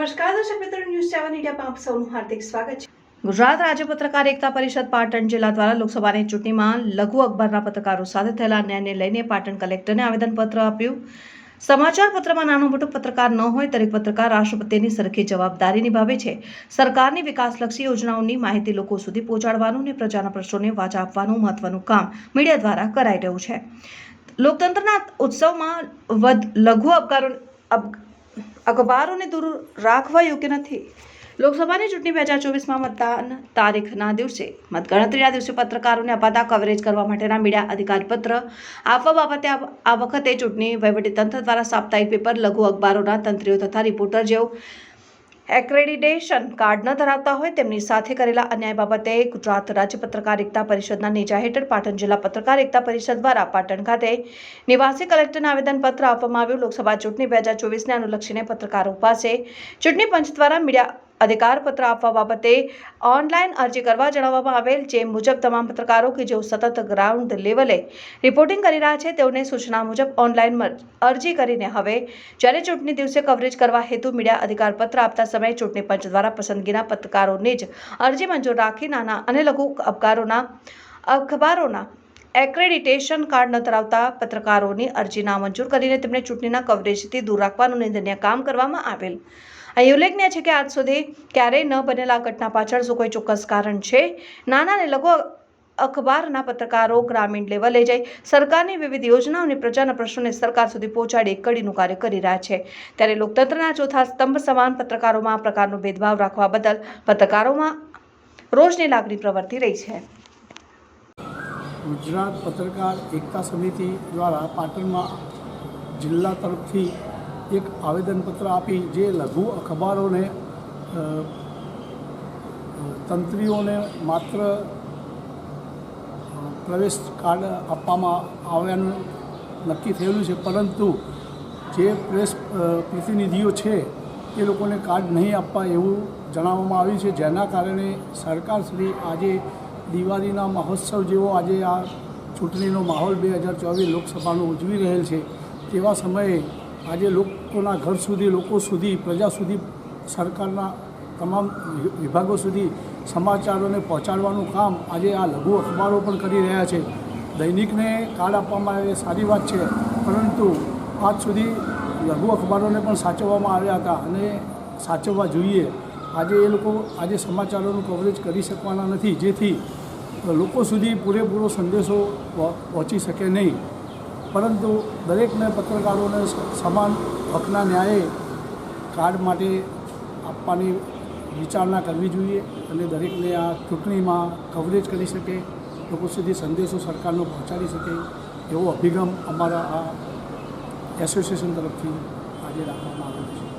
આપ સૌનું હાર્દિક સ્વાગત છે. ગુજરાત રાજ્ય પત્રકાર એકતા પરિષદ પાટણ જિલ્લા દ્વારા લોકસભાની ચૂંટણીમાં લઘુ અખબારના પત્રકારો સાથે થયેલા અન્યાયને લઈને પાટણ કલેક્ટરને આવેદનપત્ર આપ્યું. સમાચાર પત્રમાં નાનો મોટો પત્રકાર ન હોય દરેક પત્રકાર રાષ્ટ્રપતિની સરખી જવાબદારી નિભાવે છે. સરકારની વિકાસલક્ષી યોજનાઓની માહિતી લોકો સુધી પહોંચાડવાનું અને પ્રજાના પ્રશ્નોને વાચા આપવાનું મહત્વનું કામ મીડિયા દ્વારા કરાઈ રહ્યું છે. લોકતંત્રના ઉત્સવમાં વધ લઘુ અપકારો અપ- અખબારોને દૂર રાખવા યોગ્ય નથી? લોકસભાની ચૂંટણી બે હજાર ચોવીસમાં મતદાન તારીખના દિવસે મતગણતરીના દિવસે પત્રકારોને અપાતા કવરેજ કરવા માટેના મીડિયા અધિકારપત્ર આપવા બાબતે આ વખતે ચૂંટણી વહીવટીતંત્ર દ્વારા સાપ્તાહિક પેપર, લઘુ અખબારોના તંત્રીઓ તથા રિપોર્ટર જેઓ એક્રેડિટેશન કાર્ડ ન ધરાવતા હોય તેમની સાથે કરેલા અન્યાય બાબતે ગુજરાત રાજ્ય પત્રકાર એકતા પરિષદના નેજા હેઠળ પાટણ જિલ્લા પત્રકાર એકતા પરિષદ દ્વારા પાટણ ખાતે નિવાસી કલેક્ટરને આવેદનપત્ર આપવામાં આવ્યું. લોકસભા ચૂંટણી બે હજાર ચોવીસને અનુલક્ષીને પત્રકારો પાસે ચૂંટણી પંચ દ્વારા મીડિયા અધિકાર પત્ર આપવા બાબતે ઓનલાઈન અરજી કરવા જણાવવામાં આવેલ જે મુજબ તમામ પત્રકારો કે જેઓ સતત ગ્રાઉન્ડ લેવલે રિપોર્ટિંગ કરી રહ્યા છે, તેઓને સૂચના મુજબ ઓનલાઈન અરજી કરીને હવે જ્યારે ચૂંટણી દિવસે કવરેજ કરવા હેતુ મીડિયા અધિકારપત્ર આપતા સમયે ચૂંટણી પંચ દ્વારા પસંદગીના પત્રકારોને જ અરજી મંજૂર રાખી નાના અને લઘુ અપકારોના અખબારોના એક્રેડિટેશન કાર્ડ ન ધરાવતા પત્રકારોની અરજી નામંજૂર કરીને તેમને ચૂંટણીના કવરેજથી દૂર રાખવાનું નિંદનીય કામ કરવામાં આવેલ અહીં ઉલ્લેખનીય છે કે આજ સુધી ક્યારેય ન બનેલા ઘટના પાછળ શું કોઈ ચોક્કસ કારણ છે? નાના અને લઘુ અખબારના પત્રકારો ગ્રામીણ લેવલે જઈ સરકારની વિવિધ યોજનાઓ અને પ્રજાના પ્રશ્નોને સરકાર સુધી પહોંચાડી કડીનું કાર્ય કરી રહ્યા છે. ત્યારે લોકતંત્રના ચોથા સ્તંભ સમાન પત્રકારોમાં આ પ્રકારનો ભેદભાવ રાખવા બદલ પત્રકારોમાં રોષની લાગણી પ્રવર્તી રહી છે. ગુજરાત પત્રકાર એકતા સમિતિ દ્વારા પાટણમાં જિલ્લા તરફથી એક આવેદનપત્ર આપી જે લઘુ અખબારોને તંત્રીઓને માત્ર પ્રવેશ કાર્ડ આપવામાં આવ્યાનું નક્કી થયેલું છે, પરંતુ જે પ્રેસ પ્રતિનિધિઓ છે, એ લોકોને કાર્ડ નહીં આપવા એવું જણાવવામાં આવ્યું છે. જેના કારણે સરકાર શ્રી આજે દિવાળીના મહોત્સવ જેવો આજે આ ચૂંટણીનો માહોલ બે હજાર ચોવીસ લોકસભાનો ઉજવી રહેલ છે. તેવા સમયે આજે લોકોના ઘર સુધી, લોકો સુધી, પ્રજા સુધી, સરકારના તમામ વિભાગો સુધી સમાચારોને પહોંચાડવાનું કામ આજે આ લઘુ અખબારો પણ કરી રહ્યા છે. દૈનિકને કાર્ડ આપવામાં આવે સારી વાત છે, પરંતુ આજ સુધી લઘુ અખબારોને પણ સાચવવામાં આવ્યા હતા અને સાચવવા જોઈએ. આજે એ લોકો, આજે સમાચારોનું કવરેજ કરી શકવાના નથી, જેથી લોકો સુધી પૂરેપૂરો સંદેશો પહો- પહોંચી શકે નહીં. પરંતુ દરેકને પત્રકારોને સમાન હકના ન્યાયે કાર્ડ માટે આપવાની વિચારણા કરવી જોઈએ અને દરેકને આ ચૂંટણીમાં કવરેજ કરી શકે, લોકો સુધી સંદેશો સરકારનો પહોંચાડી શકે એવો અભિગમ અમારા આ એસોસિએશન તરફથી આજે રાખવામાં આવ્યો છે.